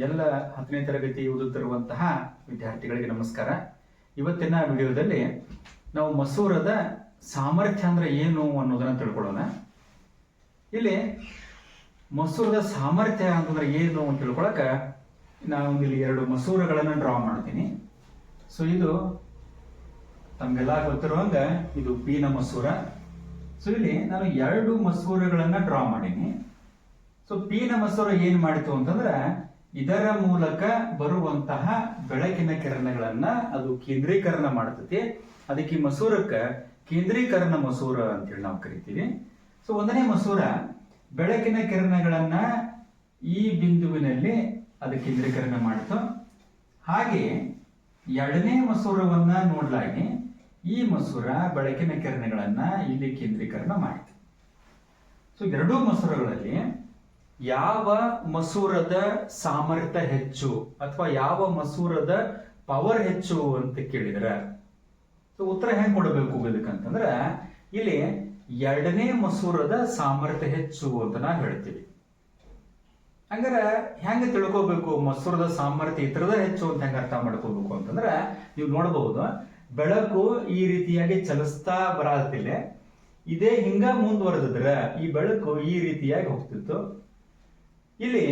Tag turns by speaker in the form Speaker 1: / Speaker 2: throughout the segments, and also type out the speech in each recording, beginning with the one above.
Speaker 1: ಎಲ್ಲ ಹತ್ತನೇ ತರಗತಿ ಓದುತ್ತಿರುವಂತಹ ವಿದ್ಯಾರ್ಥಿಗಳಿಗೆ ನಮಸ್ಕಾರ. ಇವತ್ತಿನ ವಿಡಿಯೋದಲ್ಲಿ ನಾವು ಮಸೂರದ ಸಾಮರ್ಥ್ಯ ಅಂದ್ರೆ ಏನು ಅನ್ನೋದನ್ನ ತಿಳ್ಕೊಳ್ಳೋಣ. ಇಲ್ಲಿ ಮಸೂರದ ಸಾಮರ್ಥ್ಯ ಅಂತಂದ್ರೆ ಏನು ಅಂತ ತಿಳ್ಕೊಳಕ ನಾವು ಇಲ್ಲಿ ಎರಡು ಮಸೂರಗಳನ್ನು ಡ್ರಾ ಮಾಡ್ತೀನಿ. ಸೊ ಇದು ತಮಗೆಲ್ಲ ಗೊತ್ತಿರುವಂಗ ಇದು ಪೀನ ಮಸೂರ. ಸೊ ಇಲ್ಲಿ ನಾನು ಎರಡು ಮಸೂರಗಳನ್ನ ಡ್ರಾ ಮಾಡೀನಿ. ಸೊ ಪೀನ ಮಸೂರ ಏನ್ ಮಾಡಿತು ಅಂತಂದ್ರೆ ಇದರ ಮೂಲಕ ಬರುವಂತಹ ಬೆಳಕಿನ ಕಿರಣಗಳನ್ನ ಅದು ಕೇಂದ್ರೀಕರಣ ಮಾಡ್ತತಿ. ಅದಕ್ಕೆ ಮಸೂರಕ್ಕ ಕೇಂದ್ರೀಕರಣ ಮಸೂರ ಅಂತೇಳಿ ನಾವು ಕರಿತೀವಿ. ಸೊ ಒಂದನೇ ಮಸೂರ, ಬೆಳಕಿನ ಕಿರಣಗಳನ್ನ ಈ ಬಿಂದುವಿನಲ್ಲಿ ಅದು ಕೇಂದ್ರೀಕರಣ ಮಾಡಿತು. ಹಾಗೆ ಎರಡನೇ ಮಸೂರವನ್ನ ನೋಡ್ಲಾಗಿ ಈ ಮಸೂರ ಬೆಳಕಿನ ಕಿರಣಗಳನ್ನ ಇಲ್ಲಿ ಕೇಂದ್ರೀಕರಣ ಮಾಡಿತು. ಸೊ ಎರಡೂ ಮಸೂರಗಳಲ್ಲಿ ಯಾವ ಮಸೂರದ ಸಾಮರ್ಥ್ಯ ಹೆಚ್ಚು ಅಥವಾ ಯಾವ ಮಸೂರದ ಪವರ್ ಹೆಚ್ಚು ಅಂತ ಕೇಳಿದ್ರೆ ಸೊ ಉತ್ತರ ಹೆಂಗ್ ಕೊಡಬೇಕು ಇದಕ್ಕಂತಂದ್ರೆ ಇಲ್ಲಿ ಎರಡನೇ ಮಸೂರದ ಸಾಮರ್ಥ್ಯ ಹೆಚ್ಚು ಅಂತ ನಾವು ಹೇಳ್ತೀವಿ ಹಂಗಾರ ಹೆಂಗ ತಿಳ್ಕೋಬೇಕು ಮಸೂರದ ಸಾಮರ್ಥ್ಯ ಇತರದ ಹೆಚ್ಚು ಅಂತ ಹೆಂಗ ಅರ್ಥ ಮಾಡ್ಕೋಬೇಕು ಅಂತಂದ್ರೆ, ನೀವು ನೋಡಬಹುದು ಬೆಳಕು ಈ ರೀತಿಯಾಗಿ ಚಲಿಸ್ತಾ ಬರತ್ತಿಲ್ಲ ಇದೇ ಹಿಂಗ ಮುಂದುವರೆದಿದ್ರ ಈ ಬೆಳಕು ಈ ರೀತಿಯಾಗಿ ಹೋಗ್ತಿತ್ತು. ಇಲ್ಲಿ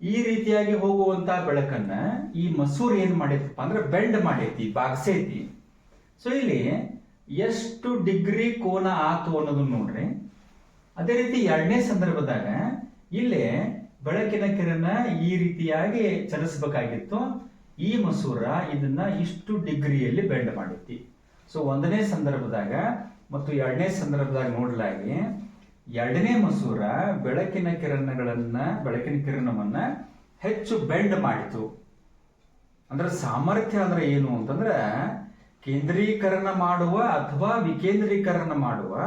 Speaker 1: ಈ ರೀತಿಯಾಗಿ ಹೋಗುವಂತ ಬೆಳಕನ್ನ ಈ ಮಸೂರ್ ಏನ್ ಮಾಡೈತಪ್ಪ ಅಂದ್ರೆ ಬೆಂಡ್ ಮಾಡೈತಿ, ಬಾಗ್ಸೈತಿ. ಸೊ ಇಲ್ಲಿ ಎಷ್ಟು ಡಿಗ್ರಿ ಕೋನ ಆತು ಅನ್ನೋದನ್ನ ನೋಡ್ರಿ. ಅದೇ ರೀತಿ ಎರಡನೇ ಸಂದರ್ಭದಾಗ ಇಲ್ಲಿ ಬೆಳಕಿನ ಕಿರಣ ಈ ರೀತಿಯಾಗಿ ಚಲಿಸಬೇಕಾಗಿತ್ತು. ಈ ಮಸೂರ ಇದನ್ನ ಇಷ್ಟು ಡಿಗ್ರಿಯಲ್ಲಿ ಬೆಂಡ್ ಮಾಡೈತಿ. ಸೊ ಒಂದನೇ ಸಂದರ್ಭದಾಗ ಮತ್ತು ಎರಡನೇ ಸಂದರ್ಭದಾಗ ನೋಡ್ಲಾಗಿ ಎರಡನೇ ಮಸೂರ ಬೆಳಕಿನ ಕಿರಣಗಳನ್ನ, ಬೆಳಕಿನ ಕಿರಣವನ್ನ ಹೆಚ್ಚು ಬೆಂಡ್ ಮಾಡಿತು. ಅಂದ್ರೆ ಸಾಮರ್ಥ್ಯ ಅಂದ್ರೆ ಏನು ಅಂತಂದ್ರೆ, ಕೇಂದ್ರೀಕರಣ ಮಾಡುವ ಅಥವಾ ವಿಕೇಂದ್ರೀಕರಣ ಮಾಡುವ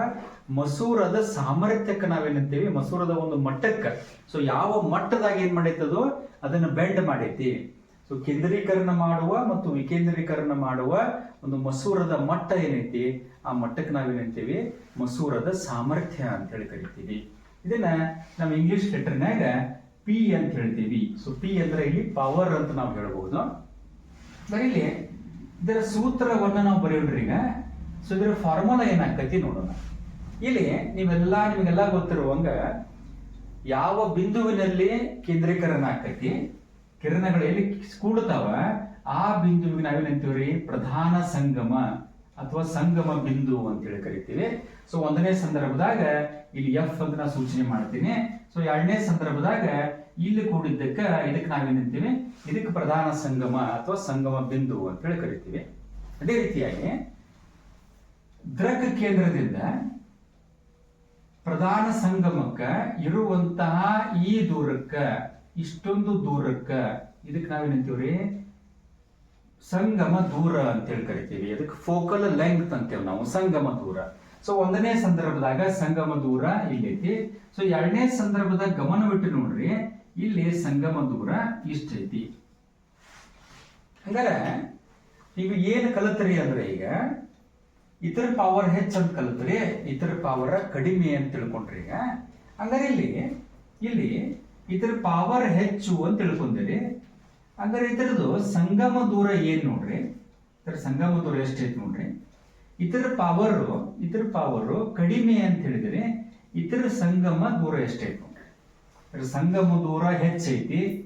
Speaker 1: ಮಸೂರದ ಸಾಮರ್ಥ್ಯಕ್ಕೆ ನಾವೇನಂತೀವಿ? ಮಸೂರದ ಒಂದು ಮಟ್ಟಕ್ಕೆ. ಸೊ ಯಾವ ಮಟ್ಟದಾಗ ಏನ್ ಮಾಡೈತದೋ ಅದನ್ನ ಬೆಂಡ್ ಮಾಡೈತಿ. ಸೊ ಕೇಂದ್ರೀಕರಣ ಮಾಡುವ ಮತ್ತು ವಿಕೇಂದ್ರೀಕರಣ ಮಾಡುವ ಒಂದು ಮಸೂರದ ಮಟ್ಟ ಏನೈತಿ? ಆ ಮಟ್ಟಕ್ಕೆ ನಾವೇನಂತೀವಿ? ಮಸೂರದ ಸಾಮರ್ಥ್ಯ ಅಂತ ಹೇಳಿ ಕರಿತೀವಿ. ಇದನ್ನ ನಾವು ಇಂಗ್ಲಿಷ್ ಲೆಟರ್ನಾಗ ಪಿ ಅಂತ ಹೇಳ್ತೀವಿ. ಸೊ ಪಿ ಅಂದ್ರೆ ಇಲ್ಲಿ ಪವರ್ ಅಂತ ನಾವು ಹೇಳ್ಬಹುದು ಇಲ್ಲಿ ಇದರ ಸೂತ್ರವನ್ನ ನಾವು ಬರೆಯೋಣ್ರಿ ಈಗ. ಸೊ ಇದರ ಫಾರ್ಮುಲಾ ಏನಾಗ್ತೈತಿ ನೋಡೋಣ. ಇಲ್ಲಿ ನೀವೆಲ್ಲ ನಿಮಗೆಲ್ಲ ಗೊತ್ತಿರುವಂಗ ಯಾವ ಬಿಂದುವಿನಲ್ಲಿ ಕೇಂದ್ರೀಕರಣ ಆಕೈತಿ ಕಿರಣಗಳು ಎಲ್ಲಿ ಕೂಡುತ್ತವ? ಆ ಬಿಂದುವಿಗೆ ನಾವೇನಂತೀವ್ರಿ ಪ್ರಧಾನ ಸಂಗಮ ಅಥವಾ ಸಂಗಮ ಬಿಂದು ಅಂತೇಳಿ ಕರಿತೀವಿ. ಸೊ ಒಂದನೇ ಸಂದರ್ಭದಾಗ ಇಲ್ಲಿ ಎಫ್ ಅಂತ ನಾ ಸೂಚನೆ ಮಾಡ್ತೀನಿ. ಸೊ ಎರಡನೇ ಸಂದರ್ಭದಾಗ ಇಲ್ಲಿ ಕೂಡಿದ್ದಕ್ಕ ಇದಕ್ಕೆ ನಾವೇನಂತೀವಿ ಇದಕ್ಕೆ ಪ್ರಧಾನ ಸಂಗಮ ಅಥವಾ ಸಂಗಮ ಬಿಂದು ಅಂತ ಹೇಳಿ ಕರಿತೀವಿ. ಅದೇ ರೀತಿಯಾಗಿ ದ್ರಕ್ ಕೇಂದ್ರದಿಂದ ಪ್ರಧಾನ ಸಂಗಮಕ್ಕ ಇರುವಂತಹ ಈ ದೂರಕ್ಕ ಇಷ್ಟೊಂದು ದೂರಕ್ಕ. ಇದಕ್ಕೆ ನಾವೇನಂತೀವ್ರಿ ಸಂಗಮ ದೂರ ಅಂತೇಳಿ ಕರಿತೀವಿ. ಅದಕ್ಕೆ ಫೋಕಲ್ ಲೆಂಗ್ತ್ ಅಂತೇವೆ ನಾವು, ಸಂಗಮ ದೂರ. ಸೊ ಒಂದನೇ ಸಂದರ್ಭದಾಗ ಸಂಗಮ ದೂರ ಇಲ್ಲೈತಿ. ಸೊ ಎರಡನೇ ಸಂದರ್ಭದಾಗ ಗಮನವಿಟ್ಟು ನೋಡ್ರಿ, ಇಲ್ಲಿ ಸಂಗಮ ದೂರ ಇಷ್ಟೈತಿ. ಹಂಗಾರೆ, ಈಗ ಏನು ಕಲತ್ರಿ ಅಂದ್ರೆ ಈಗ, ಇತರ ಪವರ್ ಹೆಚ್ಚಂತ ಕಲಿತ್ರಿ, ಇತರ ಪವರ್ ಕಡಿಮೆ ಅಂತ ತಿಳ್ಕೊಂಡ್ರಿ ಈಗ. ಹಂಗಾರೆ ಇಲ್ಲಿ ಇಲ್ಲಿ ಇತರ ಪವರ್ ಹೆಚ್ಚು ಅಂತ ತಿಳ್ಕೊಂತೀರಿ ಹಂಗಾರೆ ಇದರದು ಸಂಗಮ ದೂರ ಏನು ನೋಡ್ರಿ? ಇದರ ಸಂಗಮ ದೂರ ಎಷ್ಟೈತೆ ನೋಡ್ರಿ? ಇದರ ಪವರ್ ಇದರ ಪವರ್ ಕಡಿಮೆ ಅಂತ ಹೇಳಿದ್ರೆ ಇದರ ಸಂಗಮ ದೂರ ಎಷ್ಟೈತೆ ನೋಡ್ರಿ? ಇದರ ಸಂಗಮ ದೂರ ಹೆಚ್ಚೈತಿ.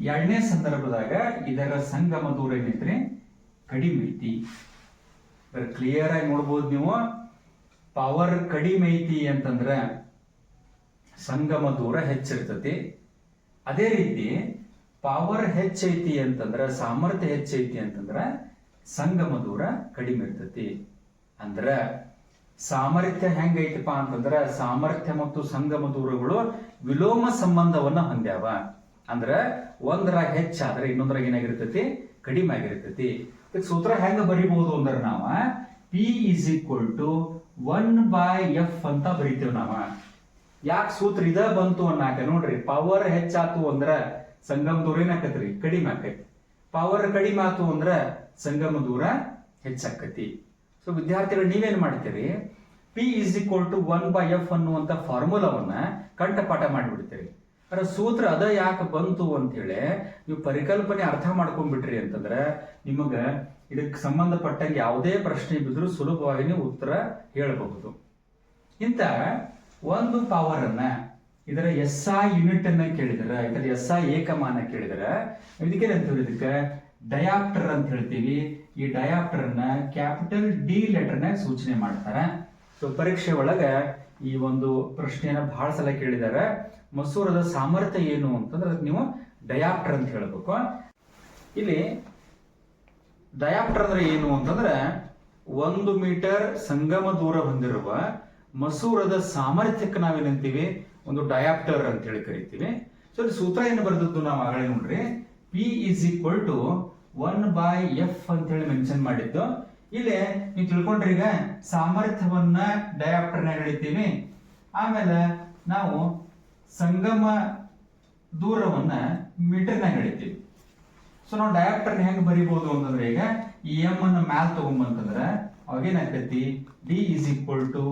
Speaker 1: ಎರಡನೇ ಸಂದರ್ಭದಾಗ ಇದರ ಸಂಗಮ ದೂರ ಏನೈತ್ರಿ? ಕಡಿಮೆ ಐತಿ. ಕ್ಲಿಯರ್ ಆಗಿ ನೋಡ್ಬೋದು ನೀವು. ಪವರ್ ಕಡಿಮೆ ಐತಿ ಅಂತಂದ್ರ ಸಂಗಮ ದೂರ ಹೆಚ್ಚಿರ್ತತಿ. ಅದೇ ರೀತಿ ಪವರ್ ಹೆಚ್ಚೈತಿ ಅಂತಂದ್ರೆ, ಸಾಮರ್ಥ್ಯ ಹೆಚ್ಚೈತಿ ಅಂತಂದ್ರೆ ಸಂಗಮ ದೂರ ಕಡಿಮೆ ಇರ್ತತಿ. ಅಂದ್ರ ಸಾಮರ್ಥ್ಯ ಹೆಂಗೈತಪ್ಪ ಅಂತಂದ್ರ ಸಾಮರ್ಥ್ಯ ಮತ್ತು ಸಂಗಮ ದೂರಗಳು ವಿಲೋಮ ಸಂಬಂಧವನ್ನ ಹೊಂದ್ಯಾವ. ಅಂದ್ರ ಒಂದರ ಹೆಚ್ಚಾದ್ರೆ ಇನ್ನೊಂದ್ರಾಗ ಏನಾಗಿರ್ತತಿ? ಕಡಿಮೆ ಆಗಿರ್ತತಿ. ಸೂತ್ರ ಹೆಂಗ ಬರಿಬಹುದು ಅಂದ್ರೆ ನಾವ P is equal to one by F ಅಂತ ಬರಿತೇವ್ ನಾವ. ಯಾಕೆ ಸೂತ್ರ ಇದ ಬಂತು ಅನ್ನಾಕ? ನೋಡ್ರಿ ಪವರ್ ಹೆಚ್ಚಾತು ಅಂದ್ರ ಸಂಗಮ ದೂರ ಏನಾಕತ್ರಿ? ಕಡಿಮೆ ಆಕೈತಿ. ಪವರ್ ಕಡಿಮೆ ಆತು ಅಂದ್ರ ಸಂಗಮ ದೂರ ಹೆಚ್ಚಾಕತಿ. ಸೊ ವಿದ್ಯಾರ್ಥಿಗಳು ನೀವೇನ್ ಮಾಡ್ತೀರಿ? P is equal to one by F ಅನ್ನುವಂತ ಫಾರ್ಮುಲಾವನ್ನ ಕಂಠಪಾಠ ಮಾಡಿಬಿಡ್ತೀರಿ. ಅದರ ಸೂತ್ರ ಅದ ಯಾಕೆ ಬಂತು ಅಂತೇಳಿ ನೀವು ಪರಿಕಲ್ಪನೆ ಅರ್ಥ ಮಾಡ್ಕೊಂಡ್ಬಿಟ್ರಿ ಅಂತಂದ್ರೆ ನಿಮಗೆ ಇದಕ್ಕೆ ಸಂಬಂಧಪಟ್ಟಂಗೆ ಯಾವುದೇ ಪ್ರಶ್ನೆ ಬಿದ್ದರೂ ಸುಲಭವಾಗಿ ಉತ್ತರ ಹೇಳಬಹುದು. ಇಂಥ ಒಂದು ಪವರ್ ಅನ್ನ ಇದರ ಎಸ್ ಐ ಯೂನಿಟ್ ಅನ್ನ ಕೇಳಿದ್ರೆ. ಇದರ ಎಸ್ ಐ ಏಕಮಾನ ಕೇಳಿದ್ರೆ. ಇದಕ್ಕೆ ಅಂತ ಇದಕ್ಕೆ? ಡಯಾಪ್ಟರ್ ಅಂತ ಹೇಳ್ತೀವಿ. ಈ ಡಯಾಪ್ಟರ್ ಅನ್ನ ಕ್ಯಾಪಿಟಲ್ ಡಿ ಲೆಟರ್ನ ಸೂಚನೆ ಮಾಡ್ತಾರೆ. ಸೊ ಪರೀಕ್ಷೆ ಒಳಗ ಈ ಒಂದು ಪ್ರಶ್ನೆಯನ್ನ ಬಹಳ ಸಲ ಕೇಳಿದ್ದಾರೆ ಮಸೂರದ ಸಾಮರ್ಥ್ಯ ಏನು ಅಂತಂದ್ರೆ ನೀವು ಡಯಾಪ್ಟರ್ ಅಂತ ಹೇಳ್ಬೇಕು. ಇಲ್ಲಿ ಡಯಾಪ್ಟರ್ ಅಂದ್ರೆ ಏನು ಅಂತಂದ್ರೆ ಒಂದು ಮೀಟರ್ ಸಂಗಮ ದೂರ ಹೊಂದಿರುವ ಮಸೂರದ ಸಾಮರ್ಥ್ಯಕ್ಕೆ ನಾವೇನಂತೀವಿ? ಒಂದು ಡಯಾಪ್ಟರ್ ಅಂತ ಹೇಳಿ ಕರಿತೀವಿ. ಸೊ ಇಲ್ಲಿ ಸೂತ್ರ ಏನು ಬರೆದದ್ದು ನಾವು ಆಗಲೇ ನೋಡ್ರಿ. P is equal to one by F ಅಂತ ಹೇಳಿ ಮೆನ್ಷನ್ ಮಾಡಿದ್ದು. ಇಲ್ಲಿ ನೀವು ತಿಳ್ಕೊಂಡ್ರಿ ಈಗ ಸಾಮರ್ಥ್ಯವನ್ನ ಡಯಾಪ್ಟರ್ನಾಗ ಹೇಳಿತೀವಿ ಆಮೇಲೆ ನಾವು ಸಂಗಮ ದೂರವನ್ನ ಮೀಟರ್ನಾಗ ಎಳಿತೀವಿ. ಸೊ ನಾವು ಡಯಾಪ್ಟರ್ ಹೆಂಗ್ ಬರಿಬಹುದು ಅಂತಂದ್ರೆ ಈಗ ಈ ಎಂ ಅನ್ನ ಮ್ಯಾಲ್ ತಗೊಂಬಂತಂದ್ರೆ ಅವಾಗ ಏನಾಗ್ತೈತಿ? D is equal to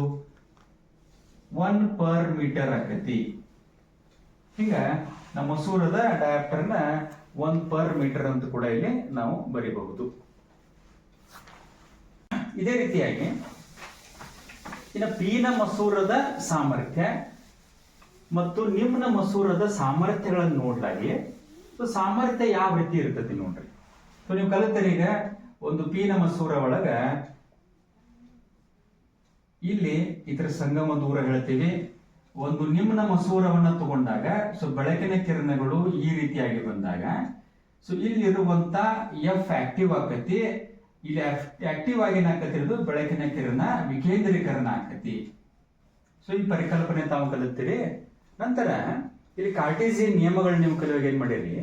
Speaker 1: one per meter ಆಕತಿ. ಹಿಂಗ ನಮ್ಮ ಸೂರ್ಯದ ಡಯಾಪ್ಟರ್ನ ಒನ್ ಪರ್ ಮೀಟರ್ ಅಂತ ಕೂಡ ಇಲ್ಲಿ ನಾವು ಬರಿಬಹುದು. ಇದೇ ರೀತಿಯಾಗಿ ಇನ್ನು ಪೀನ ಮಸೂರದ ಸಾಮರ್ಥ್ಯ ಮತ್ತು ನಿಮ್ನ ಮಸೂರದ ಸಾಮರ್ಥ್ಯಗಳನ್ನು ನೋಡ್ಲಾಗಿ ಸಾಮರ್ಥ್ಯ ಯಾವ ರೀತಿ ಇರ್ತೈತಿ ನೋಡ್ರಿ. ಸೊ ನೀವು ಕಲಿತರೀಗ ಒಂದು ಪೀನ ಮಸೂರ ಒಳಗ ಇಲ್ಲಿ ಇದರ ಸಂಗಮ ದೂರ ಹೇಳ್ತೀವಿ. ಒಂದು ನಿಮ್ನ ಮಸೂರವನ್ನು ತಗೊಂಡಾಗ ಸೊ ಬೆಳಕಿನ ಕಿರಣಗಳು ಈ ರೀತಿಯಾಗಿ ಬಂದಾಗ ಸೊ ಇಲ್ಲಿ ಇರುವಂತ ಎಫ್ ಆಕ್ಟಿವ್ ಆಕತಿ. ಇಲ್ಲಿ ಆಕ್ಟಿವ್ ಆಗಿ ಏನಾಕತಿರೋದು ಬೆಳಕಿನ ಕಿರಣ, ವಿಕೇಂದ್ರೀಕರಣ ಆಕತಿ. ಸೊ ಈ ಪರಿಕಲ್ಪನೆ ತಾವು ಕಲಿತೀರಿ. ನಂತರ ಇಲ್ಲಿ ಕಾರ್ಟೇಸಿಯನ್ ನಿಯಮಗಳು ನೀವು ಕಲಿಯುವಾಗ ಏನ್ ಮಾಡಿರಿ?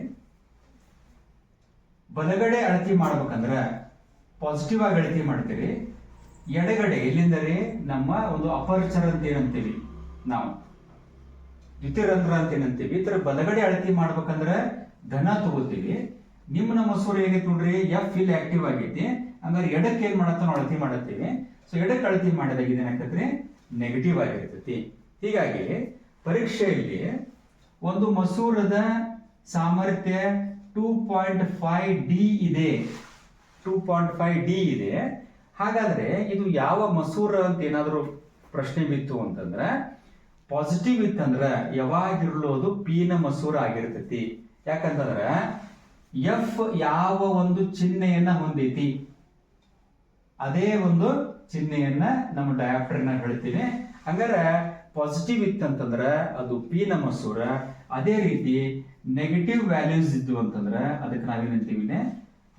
Speaker 1: ಬಲಗಡೆ ಅಳತಿ ಮಾಡ್ಬೇಕಂದ್ರ ಪಾಸಿಟಿವ್ ಆಗಿ ಅಳತಿ ಮಾಡ್ತೀರಿ. ಎಡಗಡೆ, ಎಲ್ಲಿಂದರೆ ನಮ್ಮ ಒಂದು ಅಪರ್ಚರ್ ಅಂತ ಏನಂತೀವಿ ನಾವು. ದ್ವಿತೀಯರಂಧ್ರ ಅಂತ ಏನಂತೀವಿ. ತರ ಬಲಗಡೆ ಅಳತಿ ಮಾಡ್ಬೇಕಂದ್ರೆ ಧನ ತಗೋತೀವಿ. ನಿಮ್ಮನ ಮಸೂರ ಹೇಗೆ ನೋಡ್ರಿ? ಎಫ್ ಇಲ್ಲಿ ಆಕ್ಟಿವ್ ಆಗೈತಿ ಹಂಗಾರೆ ಎಡಕ್ಕೆ ಏನ್ ಮಾಡತ್ತ ನಾವು ಅಳತಿ ಮಾಡತ್ತೀವಿ. ಸೊ ಎಡಕ್ಕೆ ಅಳತಿ ಮಾಡಿದಾಗ ಇದೇನಾಗ್ತೈತ್ರಿ ನೆಗೆಟಿವ್ ಆಗಿರ್ತೈತಿ. ಹೀಗಾಗಿ ಪರೀಕ್ಷೆಯಲ್ಲಿ ಒಂದು ಮಸೂರದ ಸಾಮರ್ಥ್ಯ ಟೂ ಪಾಯಿಂಟ್ ಫೈವ್ ಡಿ ಇದೆ. ಟೂ ಪಾಯಿಂಟ್ ಫೈವ್ ಡಿ ಇದೆ. ಹಾಗಾದ್ರೆ ಇದು ಯಾವ ಮಸೂರ ಅಂತ ಏನಾದರೂ ಪ್ರಶ್ನೆ ಬಿತ್ತು ಅಂತಂದ್ರೆ ಪಾಸಿಟಿವ್ ಇತ್ತಂದ್ರ ಯಾವಾಗಿರ್ಲೋದು ಪಿನ ಮಸೂರ ಆಗಿರ್ತೈತಿ. ಯಾಕಂತಂದ್ರೆ ಎಫ್ ಯಾವ ಒಂದು ಚಿಹ್ನೆಯನ್ನ ಹೊಂದೈತಿ? ಅದೇ ಒಂದು ಚಿಹ್ನೆಯನ್ನ ನಮ್ಮ ಡಯಾಪ್ಟರ್ನ ಹೇಳ್ತೀನಿ. ಹಂಗಾರೆ ಪಾಸಿಟಿವ್ ಇತ್ತಂತಂದ್ರೆ ಅದು ಪಿನ ಮಸೂರ, ಅದೇ ರೀತಿ ನೆಗೆಟಿವ್ ವ್ಯಾಲ್ಯೂಸ್ ಇದ್ದು ಅಂತಂದ್ರೆ, ಅದಕ್ಕೆ ನಾವೇನಂತೀವಿ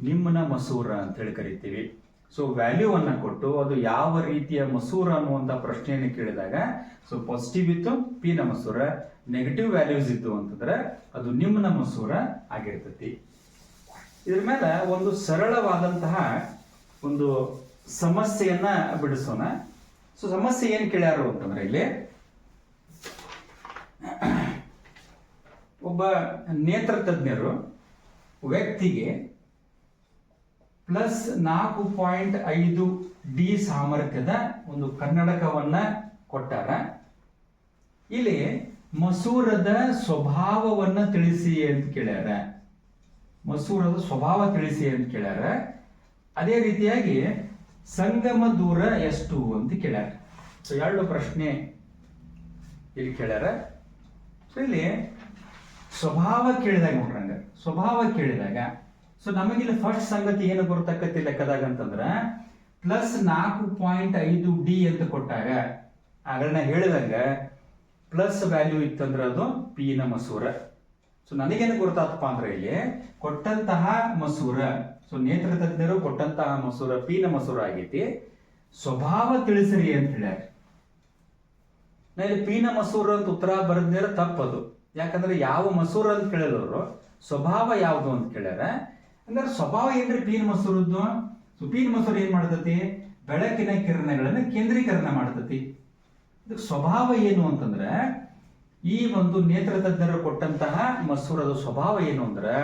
Speaker 1: ನಿಮ್ಮನ ಮಸೂರ ಅಂತ ಹೇಳಿ ಕರಿತೀವಿ. ಸೊ ವ್ಯಾಲ್ಯೂ ಅನ್ನ ಕೊಟ್ಟು ಅದು ಯಾವ ರೀತಿಯ ಮಸೂರ ಅನ್ನುವಂತ ಪ್ರಶ್ನೆಯನ್ನು ಕೇಳಿದಾಗ ಸೊ ಪಾಸಿಟಿವ್ ಇತ್ತು ಪಿನ ಮಸೂರ ನೆಗೆಟಿವ್ ವ್ಯಾಲ್ಯೂಸ್ ಇತ್ತು ಅಂತಂದ್ರೆ ಅದು ನಿಮ್ಮನ ಮಸೂರ ಆಗಿರ್ತತಿ. ಇದ್ರ ಮೇಲೆ ಒಂದು ಸರಳವಾದಂತಹ ಒಂದು ಸಮಸ್ಯೆಯನ್ನ ಬಿಡಿಸೋಣ. ಸೊ ಸಮಸ್ಯೆ ಏನ್ ಕೇಳ್ಯಾರು ಅಂತಂದ್ರೆ ಇಲ್ಲಿ, ಒಬ್ಬ ನೇತ್ರ ತಜ್ಞರು ವ್ಯಕ್ತಿಗೆ ಪ್ಲಸ್ ನಾಲ್ಕು ಪಾಯಿಂಟ್ ಐದು ಡಿ ಸಾಮರ್ಥ್ಯದ ಒಂದು ಕನ್ನಡಕವನ್ನ ಕೊಟ್ಟಾರ. ಇಲ್ಲಿ ಮಸೂರದ ಸ್ವಭಾವವನ್ನ ತಿಳಿಸಿ ಅಂತ ಕೇಳ್ಯಾರ. ಮಸೂರದ ಸ್ವಭಾವ ತಿಳಿಸಿ ಅಂತ ಕೇಳ್ಯಾರ. ಅದೇ ರೀತಿಯಾಗಿ ಸಂಗಮ ದೂರ ಎಷ್ಟು ಅಂತ ಕೇಳ್ಯಾರ. ಸೊ ಎರಡು ಪ್ರಶ್ನೆ ಇಲ್ಲಿ ಕೇಳ್ಯಾರ. ಸೊ ಇಲ್ಲಿ ಸ್ವಭಾವ ಕೇಳಿದಾಗ ನೋಡ್ರಂಗ ಸ್ವಭಾವ ಕೇಳಿದಾಗ ಸೊ ನಮಗಿಲ್ಲಿ ಫಸ್ಟ್ ಸಂಗತಿ ಏನು ಬರ್ತಕ್ಕಂಥ ಲೆಕ್ಕದಾಗ ಅಂತಂದ್ರೆ ಪ್ಲಸ್ ನಾಲ್ಕು ಪಾಯಿಂಟ್ ಐದು ಡಿ ಅಂತ ಕೊಟ್ಟಾಗ ಆಗಲೇ ಹೇಳಿದಂಗ ಪ್ಲಸ್ ವ್ಯಾಲ್ಯೂ ಇತ್ತಂದ್ರೆ ಅದು ಪಿ ನ ಮಸೂರ. ಸೊ ನನಗೇನು ಗೊತ್ತಾತಪ್ಪ ಅಂದ್ರೆ ಇಲ್ಲಿ, ಕೊಟ್ಟಂತಹ ಮಸೂರ ಸೊ ನೇತ್ರ ತಜ್ಞರು ಕೊಟ್ಟಂತಹ ಮಸೂರ ಪಿ ನ ಮಸೂರ ಆಗೈತಿ. ಸ್ವಭಾವ ತಿಳಿಸಿರಿ ಅಂತ ಹೇಳ್ಯಾರ. ನಾ ಇಲ್ಲಿ ನ ಮಸೂರ ಅಂತ ಉತ್ತರ ಬರೆದ್ರೆ ತಪ್ಪದು. ಯಾಕಂದ್ರೆ ಯಾವ ಮಸೂರ ಅಂತ ಕೇಳಿದವರು ಸ್ವಭಾವ ಯಾವುದು ಅಂತ ಕೇಳ್ಯಾರ. ಹಂಗಾರೆ ಸ್ವಭಾವ ಏನ್ರಿ ಪೀನ್ ಮಸೂರದ್ದು? ಸೊ ಪೀನ್ ಮಸೂರ ಏನ್ ಮಾಡ್ತತಿ? ಬೆಳಕಿನ ಕಿರಣಗಳನ್ನ ಕೇಂದ್ರೀಕರಣ ಮಾಡ್ತತಿ. ಸ್ವಭಾವ ಏನು ಅಂತಂದ್ರೆ, ಈ ಒಂದು ನೇತ್ರ ತಜ್ಞರು ಕೊಟ್ಟಂತಹ ಮಸೂರದ ಸ್ವಭಾವ ಏನು ಅಂದ್ರೆ,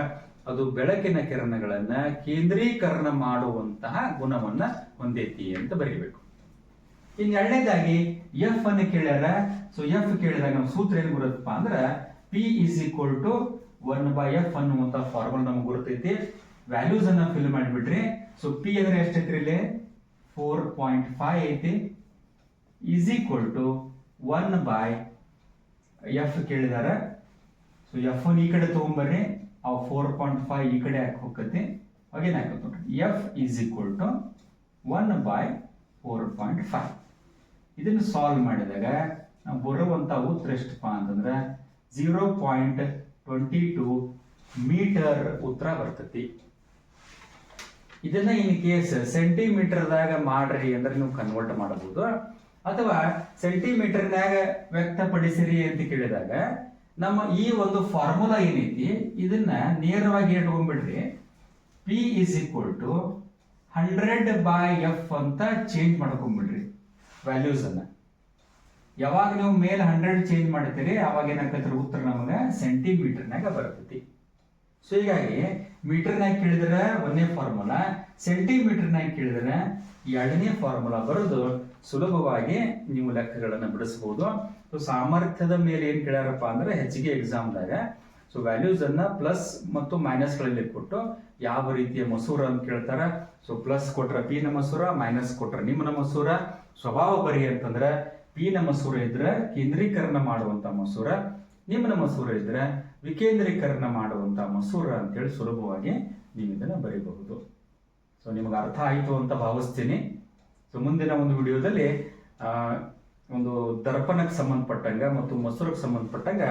Speaker 1: ಅದು ಬೆಳಕಿನ ಕಿರಣಗಳನ್ನ ಕೇಂದ್ರೀಕರಣ ಮಾಡುವಂತಹ ಗುಣವನ್ನ ಹೊಂದೈತಿ ಅಂತ ಬರೀಬೇಕು. ಇನ್ ಎರಡನೇದಾಗಿ ಎಫ್ ಅನ್ನು ಕೇಳ್ಯಾರ? ಸೊ ಎಫ್ ಕೇಳಿದಾಗ ನಮ್ಮ ಸೂತ್ರ ಏನ್ ಬರುತ್ತಪ್ಪ ಅಂದ್ರೆ P is equal to one by F ಅನ್ನುವಂತಹ ಫಾರ್ಮುಲಾ ನಮ್ಗೆ ಗುರುತೈತಿ ವ್ಯಾಲ್ಯೂಸ್ ಅನ್ನ ಫಿಲ್ ಮಾಡಿಬಿಟ್ರಿ ಸೊ ಪಿ ಅಂದ್ರೆ ಎಷ್ಟೈತ್ರಿ ಇಲ್ಲಿ? ಫೋರ್ ಪಾಯಿಂಟ್ ಫೈವ್ ಐತಿ. Is equal to one by F ಕೇಳಿದಾರೆ. So F one ಈ ಕಡೆ ತೊಗೊಂಬರ್ರಿ. ಆ ಫೋರ್ ಪಾಯಿಂಟ್ ಫೈವ್ ಈ ಕಡೆ ಹಾಕಿ ಹೋಗತ್ತೆ. ಹಾಗೆ ಹಾಕತ್ ನೋಡ್ರಿ. F is equal to one by four point five ಇದನ್ನು ಸಾಲ್ವ್ ಮಾಡಿದಾಗ ನಾವು ಬರುವಂತ ಉತ್ತರ ಎಷ್ಟಪ್ಪ ಅಂತಂದ್ರೆ zero point twenty two metre ಉತ್ತರ ಬರ್ತೈತಿ. ಇದನ್ನ ಇನ್ ಕೇಸ್ ಸೆಂಟಿಮೀಟರ್ದಾಗ ಮಾಡ್ರಿ ಅಂದ್ರೆ ನೀವು ಕನ್ವರ್ಟ್ ಮಾಡಬಹುದು. ಅಥವಾ ಸೆಂಟಿಮೀಟರ್ನಾಗ ವ್ಯಕ್ತಪಡಿಸಿರಿ ಅಂತ ಕೇಳಿದಾಗ, ನಮ್ಮ ಈ ಒಂದು ಫಾರ್ಮುಲಾ ಏನೈತಿ? ಇದನ್ನ ನೇರವಾಗಿ ಇಟ್ಕೊಂಡ್ಬಿಡ್ರಿ. P is equal to hundred by F ಅಂತ ಚೇಂಜ್ ಮಾಡ್ಕೊಂಡ್ಬಿಡ್ರಿ ವ್ಯಾಲ್ಯೂಸ್ ಅನ್ನ. ಯಾವಾಗ ನೀವು ಮೇಲೆ ಹಂಡ್ರೆಡ್ ಚೇಂಜ್ ಮಾಡ್ತೀರಿ, ಅವಾಗ ಏನಾಗತ್ತೆ ಉತ್ತರ ನಮಗೆ ಸೆಂಟಿಮೀಟರ್ನಾಗ ಬರ್ತೈತಿ. ಸೊ ಹೀಗಾಗಿ ಮೀಟರ್ನಾಗ ಕೇಳಿದ್ರೆ ಒಂದನೇ ಫಾರ್ಮುಲಾ ಸೆಂಟಿಮೀಟರ್ನಾಗ ಕೇಳಿದ್ರೆ ಎರಡನೇ ಫಾರ್ಮುಲಾ ಬರೆದು ಸುಲಭವಾಗಿ ನೀವು ಲೆಕ್ಕಗಳನ್ನು ಬಿಡಿಸಬಹುದು ಸೊ ಸಾಮರ್ಥ್ಯದ ಮೇಲೆ ಏನು ಕೇಳ್ಯಾರಪ್ಪ ಅಂದ್ರೆ ಹೆಚ್ಚಿಗೆ ಎಕ್ಸಾಮ್ದಾಗ ಸೊ ವ್ಯಾಲ್ಯೂಸ್ ಅನ್ನ ಪ್ಲಸ್ ಮತ್ತು ಮೈನಸ್ಗಳಲ್ಲಿ ಕೊಟ್ಟು ಯಾವ ರೀತಿಯ ಮಸೂರ ಅಂತ ಕೇಳ್ತಾರ? ಸೊ ಪ್ಲಸ್ ಕೊಟ್ರ ಪಿ ನ ಮಸೂರ ಮೈನಸ್ ಕೊಟ್ರ ನಿಮ್ಮ ಮಸೂರ. ಸ್ವಭಾವ ಬರಿ ಅಂತಂದ್ರೆ ಪಿ ನ ಮಸೂರ ಇದ್ರೆ ಕೇಂದ್ರೀಕರಣ ಮಾಡುವಂತ ಮಸೂರ ನಿಮ್ಮನ ಮಸೂರ ಇದ್ರೆ ವಿಕೇಂದ್ರೀಕರಣ ಮಾಡುವಂತ ಮಸೂರ ಅಂತೇಳಿ ಸುಲಭವಾಗಿ ನೀವು ಇದನ್ನ ಬರೀಬಹುದು. ಸೊ ನಿಮಗೆ ಅರ್ಥ ಆಯಿತು ಅಂತ ಭಾವಿಸ್ತೀನಿ. ಸೊ ಮುಂದಿನ ಒಂದು ವಿಡಿಯೋದಲ್ಲಿ ಒಂದು ದರ್ಪಣಕ್ಕೆ ಸಂಬಂಧಪಟ್ಟಂಗ ಮತ್ತು ಮಸೂರಕ್ಕೆ ಸಂಬಂಧಪಟ್ಟಂಗ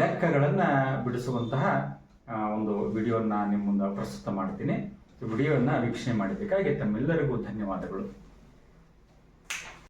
Speaker 1: ಲೆಕ್ಕಗಳನ್ನು ಬಿಡಿಸುವಂತಹ ಒಂದು ವಿಡಿಯೋನ ನಿಮ್ಮ ಮುಂದೆ ಪ್ರಸ್ತುತ ಮಾಡ್ತೀನಿ. ವಿಡಿಯೋನ ವೀಕ್ಷಣೆ ಮಾಡಿದ್ದಕ್ಕಾಗಿ ತಮ್ಮೆಲ್ಲರಿಗೂ ಧನ್ಯವಾದಗಳು.